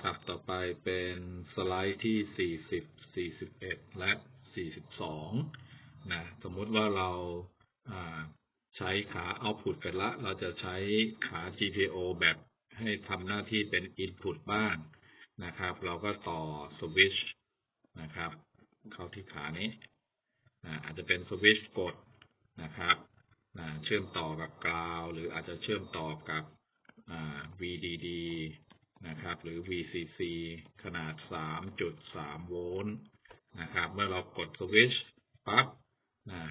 ถัดต่อไปเป็นสไลด์ที่ 40 41 และ 42 นะ สมมุติว่าเราใช้ขา output ไปละ เราจะใช้ขา GPIO แบบให้ทำหน้าที่เป็น input บ้างนะครับ เราก็ต่อสวิตช์นะครับ เข้าที่ขานี้นะอาจจะเป็นสวิตช์กดนะครับนะเชื่อมต่อกับกราว หรืออาจจะเชื่อมต่อกับ VDD นะครับ หรือ VCC ขนาด 3.3 โวลต์นะครับ เมื่อเรากดสวิตช์ปั๊บนะ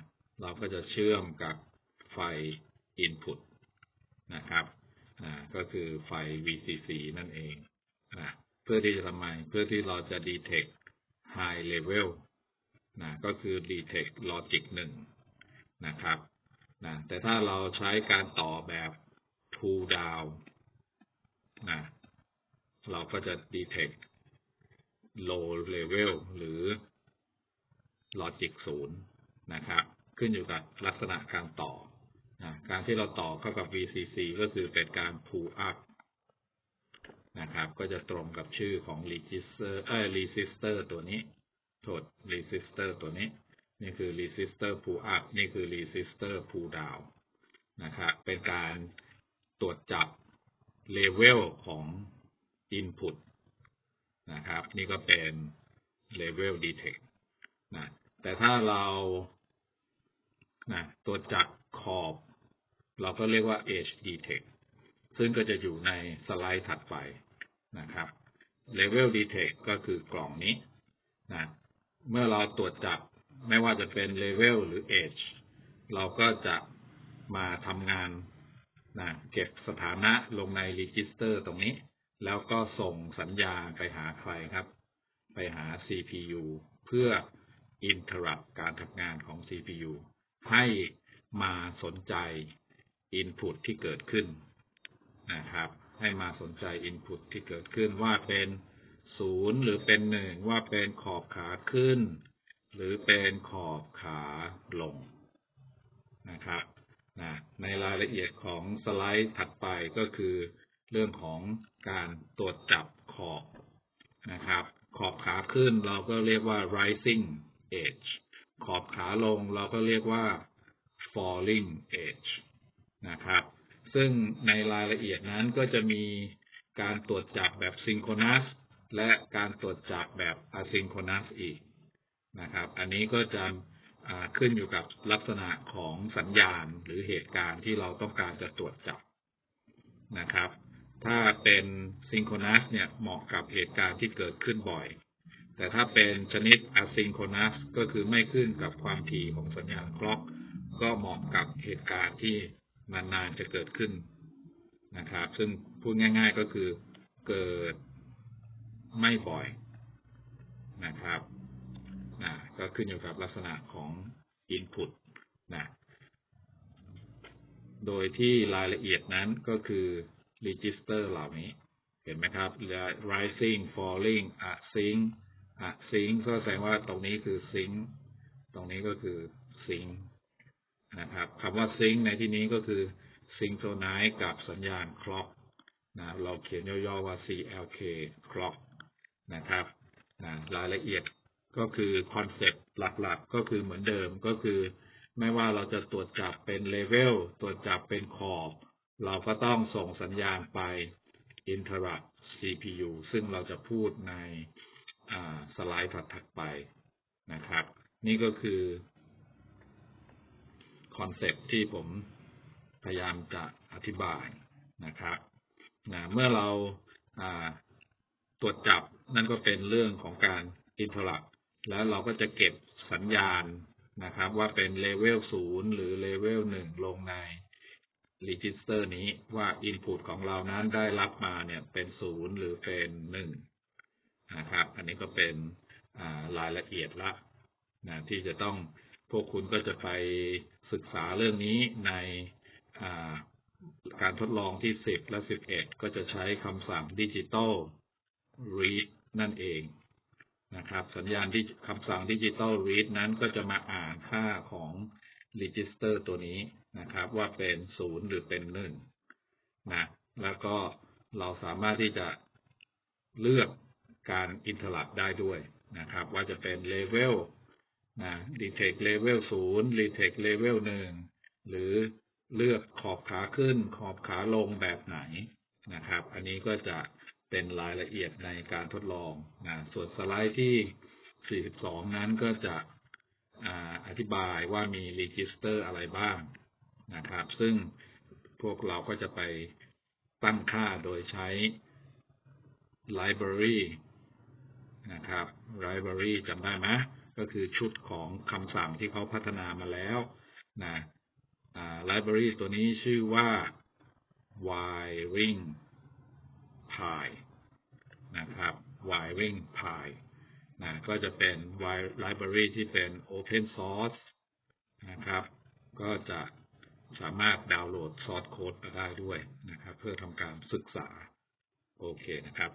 เราก็จะเชื่อมกับไฟ Input นะครับนะก็คือไฟ VCC นั่นเองนะเพื่อที่จะทำไมเพื่อที่เราจะ detect high level นะก็คือ detect logic 1 นะครับนะแต่ถ้าเราใช้การต่อแบบ two down นะ เราก็จะ detect low level หรือ logic 0นะครับ ขึ้นอยู่กับลักษณะการต่อนะการที่เราต่อเข้ากับ VCC ก็คือเป็นการ pull up นะครับ ก็จะตรงกับชื่อของ resistor เอ้ย resistor ตัวนี้โทษ resistor ตัวนี้ นี่คือ resistor pull up นี่คือ resistor pull down นะครับ เป็นการตรวจจับ level ของ input นะครับ นี่ก็เป็น level detect นะแต่ถ้าเรานะตรวจับขอบ เราก็เรียกว่า edge detect ซึ่งก็จะอยู่ในสไลด์ถัดไปนะครับ level detect ก็คือกล่องนี้นะเมื่อเราตรวจจับไม่ว่าจะเป็น level หรือ edge เราก็จะมาทำงานนะเก็บสถานะลงใน register ตรงนี้ แล้วก็ส่งสัญญาณไปหาใครครับ ไปหา CPU เพื่อ interrupt การทำงานของ CPU ให้มาสนใจ input ที่เกิดขึ้นนะครับ ให้มาสนใจ input ที่เกิดขึ้นว่าเป็นศูนย์หรือเป็นหนึ่งว่าเป็นขอบขาขึ้น หรือเป็นขอบขาลงนะครับนะในรายละเอียดของสไลด์ถัดไปก็คือ เรื่องของการตรวจจับขอบนะครับ ขอบขาขึ้นเราก็เรียกว่า rising edge ขอบขาลงเราก็เรียกว่า falling edge นะครับ ซึ่งในรายละเอียดนั้นก็จะมีการตรวจจับแบบ synchronous และการตรวจจับแบบ asynchronous อีกนะครับ อันนี้ก็จะขึ้นอยู่กับลักษณะของสัญญาณหรือเหตุการณ์ที่เราต้องการจะตรวจจับนะครับ ถ้าเป็น synchronous เนี่ยเหมาะกับเหตุการณ์ที่เกิดขึ้นบ่อย แต่ถ้าเป็นชนิด asynchronous ก็คือไม่ขึ้นกับความถี่ของสัญญาณคล็อก ก็เหมาะกับเหตุการณ์ที่นานๆจะเกิดขึ้นนะครับ ซึ่งพูดง่าย ๆก็คือเกิดไม่บ่อยนะครับนะก็ขึ้นอยู่กับลักษณะของ input นะ โดยที่รายละเอียดนั้นก็คือ register เหล่านี้ เห็นไหมครับ rising falling async async ก็แสดงว่าตรงนี้คือ sync ตรงนี้ก็คือ sync นะครับคำว่า sync ในที่นี้ก็คือ synchronize กับสัญญาณ clock นะเราเขียนย่อๆว่า CLK clock นะครับนะรายละเอียดก็คือคอนเซ็ปต์หลักๆ ก็คือเหมือนเดิมก็คือ ไม่ว่าเราจะตรวจจับเป็นเลเวลตรวจจับเป็นขอบ เราก็ต้องส่งสัญญาณไป interrupt CPU ซึ่งเราจะพูดในสไลด์ถัดๆไปนะครับ นี่ก็คือคอนเซ็ปที่ผมพยายามจะอธิบายนะครับนะเมื่อเราตรวจจับนั่นก็เป็นเรื่องของการ interrupt แล้วเราก็จะเก็บสัญญาณนะครับ ว่าเป็นเลเวลศูนย์หรือเลเวลหนึ่งลงใน register นี้ว่า input ของเรานั้นได้รับมาเนี่ยเป็นศูนย์หรือเป็นหนึ่งนะครับ อันนี้ก็เป็นรายละเอียดละนะที่จะต้องพวกคุณก็จะไปศึกษาเรื่องนี้ในการทดลองที่ 10 และ 11 ก็จะใช้คำสั่งดิจิตอล read นั่นเองนะครับ สัญญาณที่คำสั่งดิจิตอล read นั้นก็จะมาอ่านค่าของ register ตัวนี้นะครับ ว่าเป็นศูนย์หรือเป็นหนึ่งนะแล้วก็เราสามารถที่จะเลือกการอินทลัดได้ด้วยนะครับ ว่าจะเป็นเลเวลนะ detect level 0 retect level 1หรือเลือกขอบขาขึ้น ขอบขาลงแบบไหนนะครับ อันนี้ก็จะเป็นรายละเอียดในการทดลองนะส่วนสไลด์ที่ 42 นั้นก็จะ อธิบายว่ามี register อะไรบ้างนะครับ ซึ่งพวกเราก็จะไปตั้งค่าโดยใช้ library นะครับ library จำได้ไหมก็คือชุดของคำสั่งที่เขาพัฒนามาแล้วนะ library ตัวนี้ชื่อว่า wiring pi นะครับ wiring pi นะก็จะเป็น library ที่เป็น open source นะครับ ก็จะสามารถดาวน์โหลดซอสโค้ดมาได้ด้วยนะครับ เพื่อทำการศึกษา โอเคนะครับ